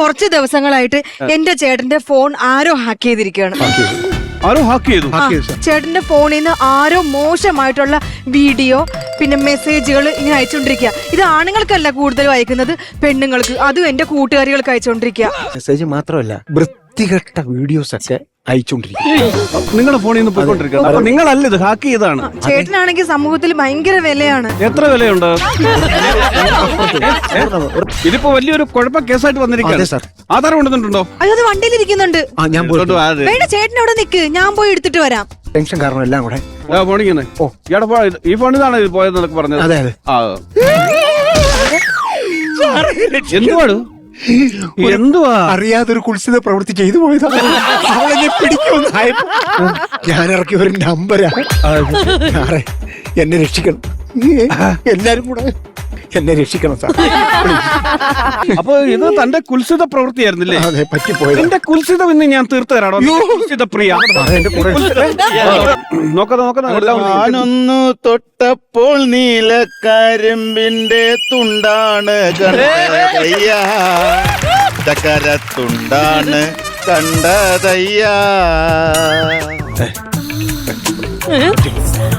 കുറച്ച് ദിവസങ്ങളായിട്ട് എന്റെ ചേട്ടന്റെ ഫോൺ ആരോ ഹാക്ക് ചെയ്തിരിക്കുകയാണ്. ആരോ ഹാക്ക് ചെയ്തു? ചേട്ടന്റെ ഫോണിൽ നിന്ന് ആരോ മോശമായിട്ടുള്ള വീഡിയോ പിന്നെ മെസ്സേജുകൾ ഇങ്ങനെ അയച്ചുകൊണ്ടിരിക്കുക. ഇത് ആണുങ്ങൾക്കല്ല കൂടുതലും അയക്കുന്നത് പെണ്ണുങ്ങൾക്ക്. അതും എന്റെ കൂട്ടുകാരികൾക്ക് അയച്ചുകൊണ്ടിരിക്കുക. മെസ്സേജ് മാത്രമല്ല വൃത്തികെട്ട വീഡിയോസ് ഒക്കെ അയച്ചുകൊണ്ടിരിക്കും നിങ്ങളുടെ ഫോണിൽ നിന്ന് പോയിക്കൊണ്ടിരിക്കുക. അപ്പൊ നിങ്ങളല്ല ഇത് ഹാക്ക് ചെയ്താണ് ചേട്ടനാണെങ്കിൽ സമൂഹത്തിൽ ഭയങ്കര വിലയാണ്. എത്ര വിലയുണ്ട്? ഇതിപ്പോ വലിയൊരു കുഴപ്പ കേസായിട്ട് വന്നിരിക്കുന്നത് വന്നിരിക്കുകയാണ് സാർ. ആധാരം കൊണ്ടുവന്നിട്ടുണ്ടോ? അയ്യോ അത് വണ്ടിയിൽ ഇരിക്കുന്നുണ്ട് ഞാൻ വേണ്ട ചേട്ടൻ അവിടെ നിക്ക്. ഞാൻ പോയി എടുത്തിട്ട് വരാം. ടെൻഷൻ കാരണം എല്ലാം കൂടെ. ആ, ഫോണിങ്ങനെ ഓ. ഇയാടെ ഈ ഫോണിലാണ് ഇത് പോയത് പറഞ്ഞത്? അതെ അതെ. ആ. എന്തുവാണ്? എന്തുവാ? അറിയാതൊരു കുൽസിത പ്രവൃത്തി ചെയ്തു പോയതാ. അവളെന്നെ പിടിക്കുമെന്നായപ്പോ ഞാൻ ഇറക്കി ഒരു നമ്പരാ. എന്നെ രക്ഷിക്കണം. എല്ലാരും കൂടെ. എന്നെ രക്ഷിക്കണം സാർ. അപ്പൊ ഇത് തന്റെ കുൽസിത പ്രവൃത്തിയായിരുന്നില്ലേ? അതെ പറ്റിപ്പോയത്. എന്റെ കുൽസിതം ഇന്ന് ഞാൻ തീർത്തു തരാടോ കുൽസിത പ്രിയ എന്റെ നോക്കാതെ നോക്കാതെ ഉണ്ട്. ഞാനൊന്നു തൊട്ടപ്പോൾ നീലക്കരിമ്പിന്റെ തുണ്ടാണ് കരത്തുണ്ടാണ് ചക്കര തുണ്ടാണ് കണ്ടതയ്യ